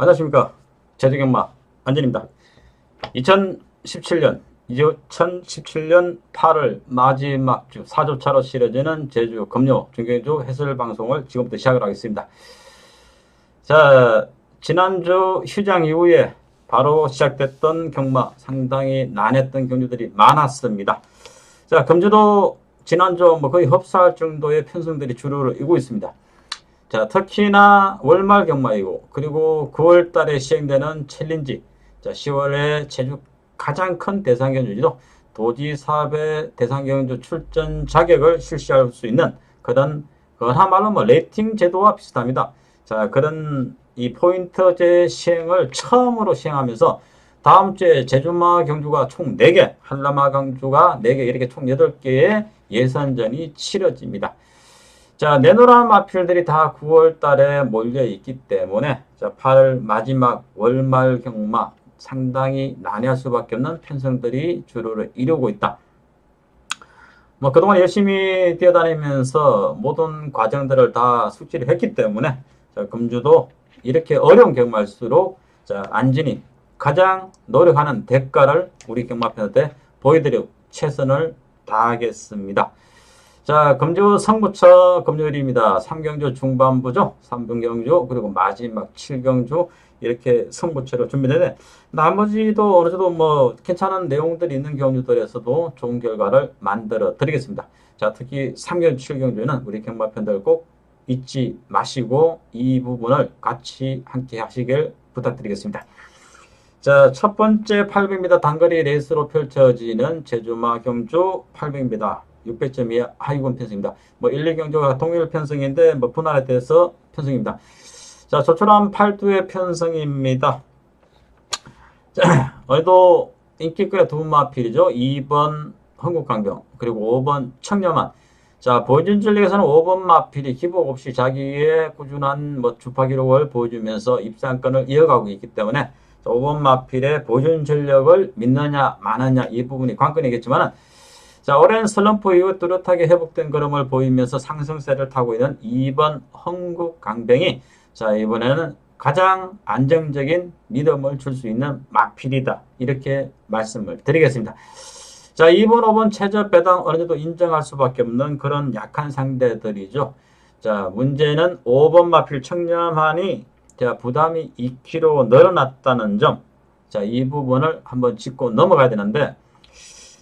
안녕하십니까. 제주경마 안진입니다. 2017년, 2017년 8월 마지막 주 4조차로 치러지는 제주 금요 중경주 해설 방송을 지금부터 시작을 하겠습니다. 자, 지난주 휴장 이후에 바로 시작됐던 경마 상당히 난했던 경주들이 많았습니다. 자, 금주도 지난주 뭐 거의 흡사할 정도의 편성들이 주류를 이고 있습니다. 자, 특히나 월말 경마이고, 그리고 9월 달에 시행되는 챌린지, 자, 10월에 제주 가장 큰 대상 경주지도 도지 사업의 대상 경주 출전 자격을 실시할 수 있는 그런, 그야말로 뭐 레이팅 제도와 비슷합니다. 자, 그런 이 포인트제 시행을 처음으로 시행하면서 다음 주에 제주마 경주가 총 4개, 한라마 경주가 4개, 이렇게 총 8개의 예선전이 치러집니다. 자, 내노란 마필들이 다 9월 달에 몰려 있기 때문에 자, 8월 마지막 월말 경마 상당히 난해할 수밖에 없는 편성들이 주로를 이루고 있다. 뭐 그동안 열심히 뛰어다니면서 모든 과정들을 다 숙지를 했기 때문에 자, 금주도 이렇게 어려운 경마일수록 자, 안진이 가장 노력하는 대가를 우리 경마편한테 보여드리고 최선을 다하겠습니다. 자, 금주 성부처 금요일입니다. 3경주 중반부죠. 3분경주 그리고 마지막 7경주 이렇게 성부처로 준비되네. 나머지도 어느 정도 뭐 괜찮은 내용들이 있는 경주들에서도 좋은 결과를 만들어 드리겠습니다. 자, 특히 3경주 7경주는 우리 경마편들 꼭 잊지 마시고 이 부분을 같이 함께 하시길 부탁드리겠습니다. 자, 첫 번째 800m 단거리 레이스로 펼쳐지는 제주마 경주 800m 600점 이하 하위권 편성입니다. 뭐 1, 2경주가 동일 편성인데 뭐 분할에 대해서 편성입니다. 자, 조촐한 팔두의 편성입니다. 자, 오늘도 인기급의 두 마필이죠. 2번 흥국강병 그리고 5번 청렴한 자, 보여준 전력에서는 5번 마필이 기복 없이 자기의 꾸준한 뭐 주파 기록을 보여주면서 입상권을 이어가고 있기 때문에 5번 마필의 보여준 전력을 믿느냐 마느냐 이 부분이 관건이겠지만 자, 오랜 슬럼프 이후 뚜렷하게 회복된 걸음을 보이면서 상승세를 타고 있는 2번 흥국 강병이 자, 이번에는 가장 안정적인 믿음을 줄 수 있는 마필이다. 이렇게 말씀을 드리겠습니다. 자, 2번, 5번 최저 배당 어느 정도 인정할 수밖에 없는 그런 약한 상대들이죠. 자, 문제는 5번 마필 청렴한이 자, 부담이 2kg 늘어났다는 점. 자, 이 부분을 한번 짚고 넘어가야 되는데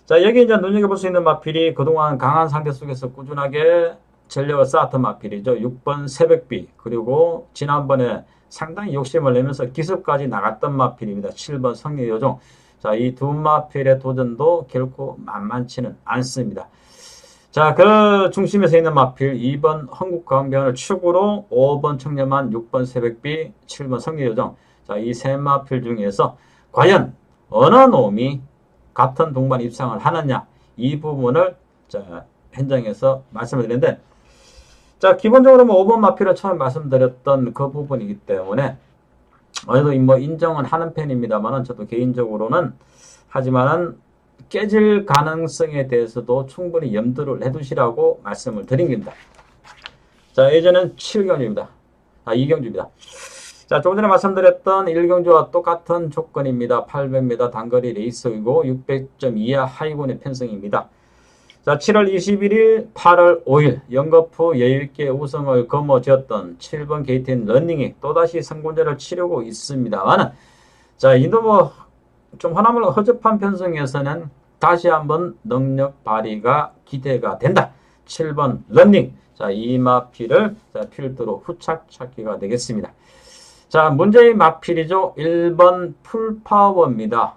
자, 여기 이제 눈여겨볼 수 있는 마필이 그동안 강한 상대 속에서 꾸준하게 전력을 쌓았던 마필이죠. 6번 새벽비, 그리고 지난번에 상당히 욕심을 내면서 기습까지 나갔던 마필입니다. 7번 성의요정. 자, 이 두 마필의 도전도 결코 만만치는 않습니다. 자, 그 중심에 서 있는 마필 2번 한국광변을 축으로 5번 청렴한 6번 새벽비, 7번 성의요정. 자, 이 세 마필 중에서 과연 어느 놈이 같은 동반 입상을 하느냐 이 부분을 자, 현장에서 말씀을 드리는데 자 기본적으로 뭐 5번 마필을 처음 말씀드렸던 그 부분이기 때문에 어제도 뭐 인정은 하는 편입니다만은 저도 개인적으로는 하지만은 깨질 가능성에 대해서도 충분히 염두를 해두시라고 말씀을 드린 겁니다. 자 예전은 7경주입니다. 아 2경주입니다. 자, 조금 전에 말씀드렸던 1경주와 똑같은 조건입니다. 800m 단거리 레이스이고 600점 이하 하위권의 편성입니다. 자, 7월 21일, 8월 5일 연거푸 여유있게 우승을 거머쥐었던 7번 게이트인 런닝이 또다시 선군제를 치르고 있습니다만 자, 이도 뭐좀 하나물 허접한 편성에서는 다시 한번 능력 발휘가 기대가 된다. 7번 런닝. 자, 이 마피를 자, 필두로 후착 찾기가 되겠습니다. 자, 문제의 마필이죠. 1번 풀파워입니다.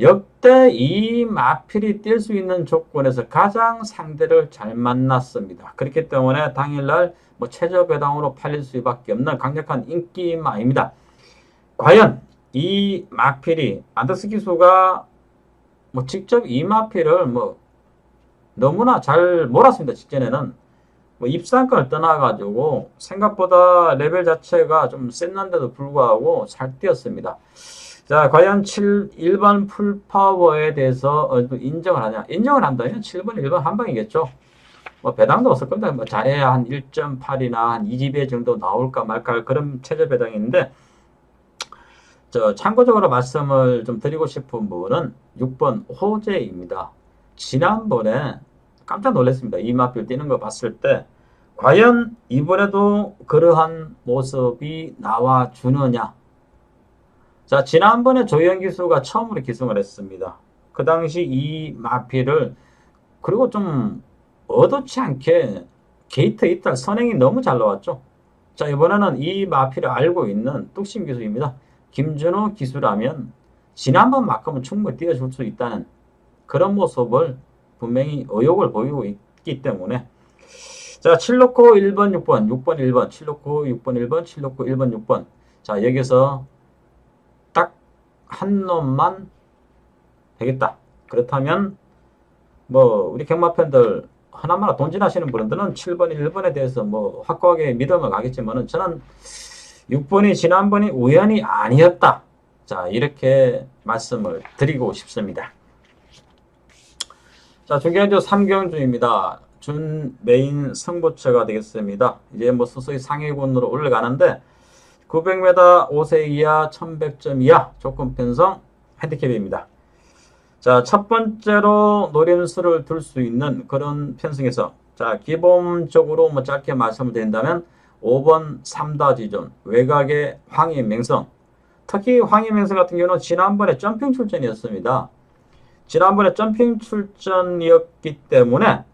역대 이 마필이 뛸 수 있는 조건에서 가장 상대를 잘 만났습니다. 그렇기 때문에 당일날 뭐 최저 배당으로 팔릴 수밖에 없는 강력한 인기마입니다. 과연 이 마필이 안더스 기수가 뭐 직접 이 마필을 뭐 너무나 잘 몰았습니다. 직전에는 뭐 입상권을 떠나가지고 생각보다 레벨 자체가 좀 셌는데도 불구하고 잘 뛰었습니다. 자, 과연 7, 1번 풀파워에 대해서 어느 인정을 하냐? 인정을 한다면 7번, 1번 한 방이겠죠. 뭐 배당도 없을 겁니다. 뭐 잘해야 한 1.8이나 한 2집에 정도 나올까 말까 그런 최저 배당인데 저 참고적으로 말씀을 좀 드리고 싶은 부분은 6번 호재입니다. 지난번에 깜짝 놀랐습니다. 이 마필 뛰는 거 봤을 때 과연 이번에도 그러한 모습이 나와 주느냐? 자, 지난번에 조현 기수가 처음으로 기승을 했습니다. 그 당시 이 마필을 그리고 좀 의도치 않게 게이트 이탈 선행이 너무 잘 나왔죠. 자, 이번에는 이 마필을 알고 있는 뚝심 기수입니다. 김준호 기수라면 지난번 만큼은 충분히 뛰어줄 수 있다는 그런 모습을 분명히 의욕을 보이고 있기 때문에 자, 7놓고 1번, 6번, 6번, 1번, 7놓고 6번, 1번, 7놓고 1번, 6번. 자, 여기서 딱 한 놈만 되겠다. 그렇다면 뭐 우리 경마 팬들 하나마나 돈진하시는 분들은 7번, 1번에 대해서 뭐 확고하게 믿음을 가겠지만은 저는 6번이 지난번이 우연이 아니었다. 자, 이렇게 말씀을 드리고 싶습니다. 자, 중경주 3경주입니다. 준 메인 승부처가 되겠습니다. 이제 뭐 서서히 상위권으로 올라가는데 900m 5세 이하 1100점 이하 조건 편성 핸디캡입니다. 자, 첫 번째로 노림수를 둘 수 있는 그런 편성에서 자, 기본적으로 뭐 짧게 말씀을 드린다면 5번 3다 지존 외곽의 황희 맹성 특히 황희 맹성 같은 경우는 지난번에 점핑 출전이었습니다. 지난번에 점핑 출전이었기 때문에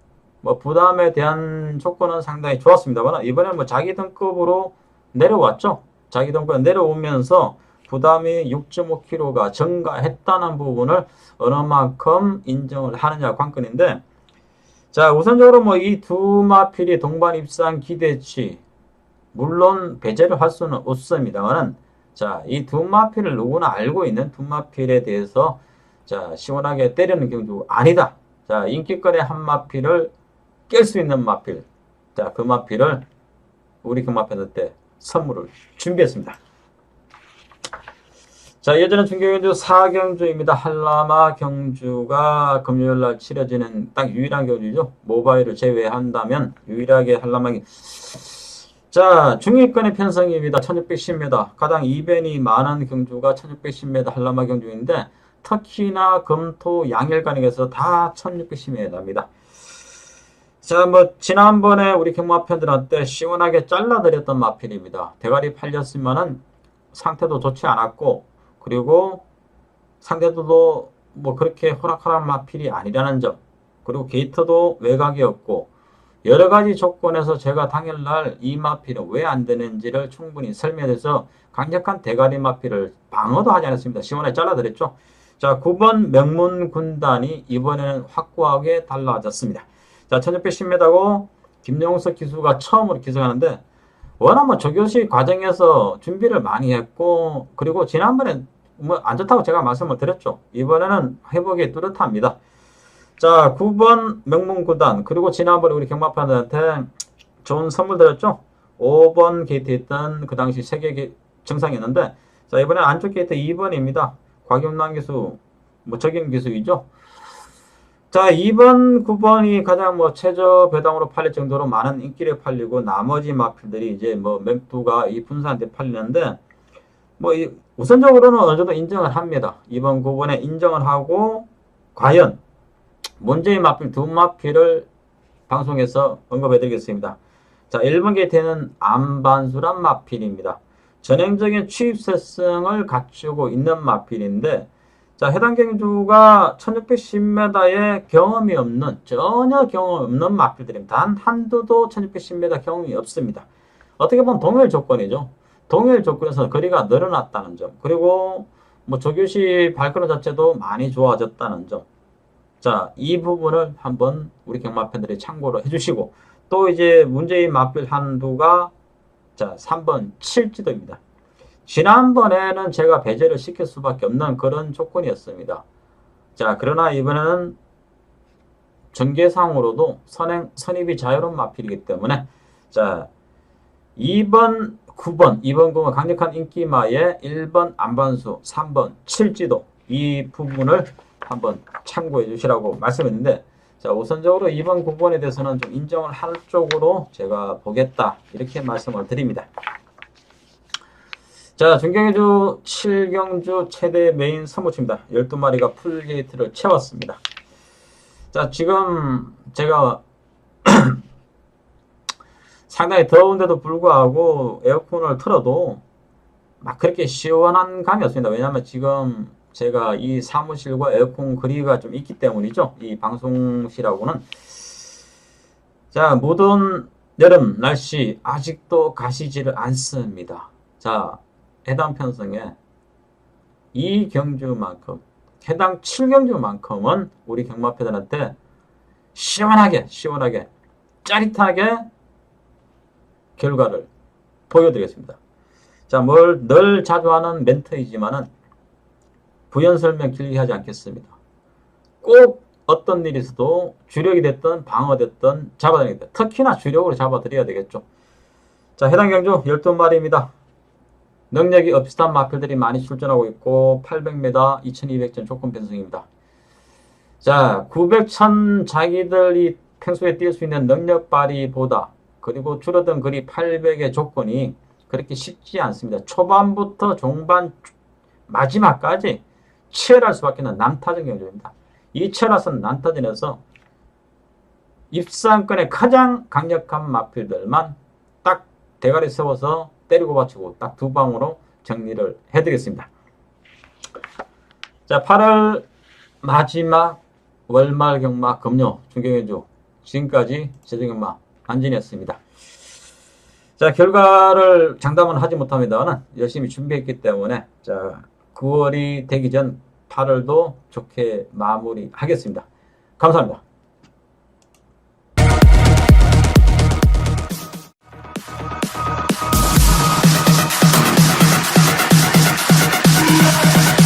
뭐 부담에 대한 조건은 상당히 좋았습니다만 이번에는 뭐 자기 등급으로 내려왔죠. 자기 등급 내려오면서 부담이 6.5kg가 증가했다는 부분을 어느 만큼 인정을 하느냐 관건인데 자 우선적으로 뭐 이 두 마필이 동반 입상 기대치 물론 배제를 할 수는 없습니다만은 자이 두 마필을 누구나 알고 있는 두 마필에 대해서 자 시원하게 때리는 경우도 아니다 자 인기권의 한 마필을 깰 수 있는 마필 자 그 마필을 우리 그 마필한테 선물을 준비했습니다. 자, 예전에 중경주 4경주입니다. 한라마 경주가 금요일 날 치러지는 딱 유일한 경주죠. 모바일을 제외한다면 유일하게 한라마 자, 중위권의 편성입니다. 1610m. 가장 이변이 많은 경주가 1610m 한라마 경주인데 특히나 금토 양일간에서 다 1610m입니다. 자, 뭐 지난번에 우리 경마 팬들한테 시원하게 잘라드렸던 마필입니다. 대가리 팔렸으면은 상태도 좋지 않았고 그리고 상대도 뭐 그렇게 호락호락 마필이 아니라는 점 그리고 게이트도 외곽이었고 여러 가지 조건에서 제가 당일날 이 마필은 왜 안 되는지를 충분히 설명해서 강력한 대가리 마필을 방어도 하지 않았습니다. 시원하게 잘라드렸죠. 자, 9번 명문 군단이 이번에는 확고하게 달라졌습니다. 자, 1610m고 김용석 기수가 처음으로 기승하는데 워낙 뭐 조교시 과정에서 준비를 많이 했고 그리고 지난번에 뭐 안 좋다고 제가 말씀을 드렸죠. 이번에는 회복이 뚜렷합니다. 자, 9번 명문구단 그리고 지난번에 우리 경마판들한테 좋은 선물 드렸죠. 5번 게이트 있던 그 당시 세계 정상이었는데 자, 이번엔 안쪽 게이트 2번입니다. 곽용남 기수, 뭐 적용 기수이죠. 자, 2번, 9번이 가장 뭐 최저 배당으로 팔릴 정도로 많은 인기를 팔리고 나머지 마필들이 이제 뭐 맵두가 이 분산한테 팔리는데 뭐 우선적으로는 어느 정도 인정을 합니다. 2번, 9번에 인정을 하고 과연 문제의 마필 두 마필을 방송에서 언급해 드리겠습니다. 자, 1번 게이트는 안반수란 마필입니다. 전형적인 취입세성을 갖추고 있는 마필인데 자, 해당 경주가 1610m의 경험이 없는, 전혀 경험 없는 마필들입니다. 단 한두도 1610m 경험이 없습니다. 어떻게 보면 동일 조건이죠. 동일 조건에서 거리가 늘어났다는 점. 그리고 뭐 조교시 발걸음 자체도 많이 좋아졌다는 점. 자, 이 부분을 한번 우리 경마팬들이 참고로 해주시고, 또 이제 문제의 마필 한두가 자, 3번 칠지도입니다. 지난번에는 제가 배제를 시킬 수밖에 없는 그런 조건이었습니다. 자, 그러나 이번에는 전개상으로도 선행, 선입이 자유로운 마필이기 때문에 자, 2번, 9번, 2번, 9번 강력한 인기마에 1번 안반수, 3번 칠지도 이 부분을 한번 참고해 주시라고 말씀했는데 자, 우선적으로 2번, 9번에 대해서는 좀 인정을 할 쪽으로 제가 보겠다. 이렇게 말씀을 드립니다. 자, 중경주 7경주 최대 메인 선무치입니다. 12마리가 풀게이트를 채웠습니다. 자, 지금 제가 상당히 더운데도 불구하고 에어컨을 틀어도 막 그렇게 시원한 감이 없습니다. 왜냐하면 지금 제가 이 사무실과 에어컨 거리가 좀 있기 때문이죠. 이 방송실하고는. 자, 무더운 여름 날씨 아직도 가시지를 않습니다. 자, 해당 편성에 이 경주만큼, 해당 7경주만큼은 우리 경마패들한테 시원하게, 시원하게, 짜릿하게 결과를 보여드리겠습니다. 자, 뭘 늘 자주 하는 멘트이지만은 부연 설명 길게 하지 않겠습니다. 꼭 어떤 일이 있어도 주력이 됐든 방어됐든 잡아드리겠다. 특히나 주력으로 잡아드려야 되겠죠. 자, 해당 경주 12마리입니다. 능력이 엇비슷한 마필들이 많이 출전하고 있고 800m, 2200전 조건 편성입니다. 자, 900, 1000 자기들이 평소에 뛸 수 있는 능력 발휘보다 그리고 줄어든 거리 800의 조건이 그렇게 쉽지 않습니다. 초반부터 종반 마지막까지 치열할 수밖에 없는 남타전 경주입니다. 이 치열한 남타전에서 입상권의 가장 강력한 마필들만 딱 대가리 세워서 때리고 받치고 딱 두 방으로 정리를 해드리겠습니다. 자, 8월 마지막 월말 경마 금요 중경연주 지금까지 재정경마 안진이었습니다. 자, 결과를 장담은 하지 못합니다만 열심히 준비했기 때문에 자, 9월이 되기 전 8월도 좋게 마무리하겠습니다. 감사합니다.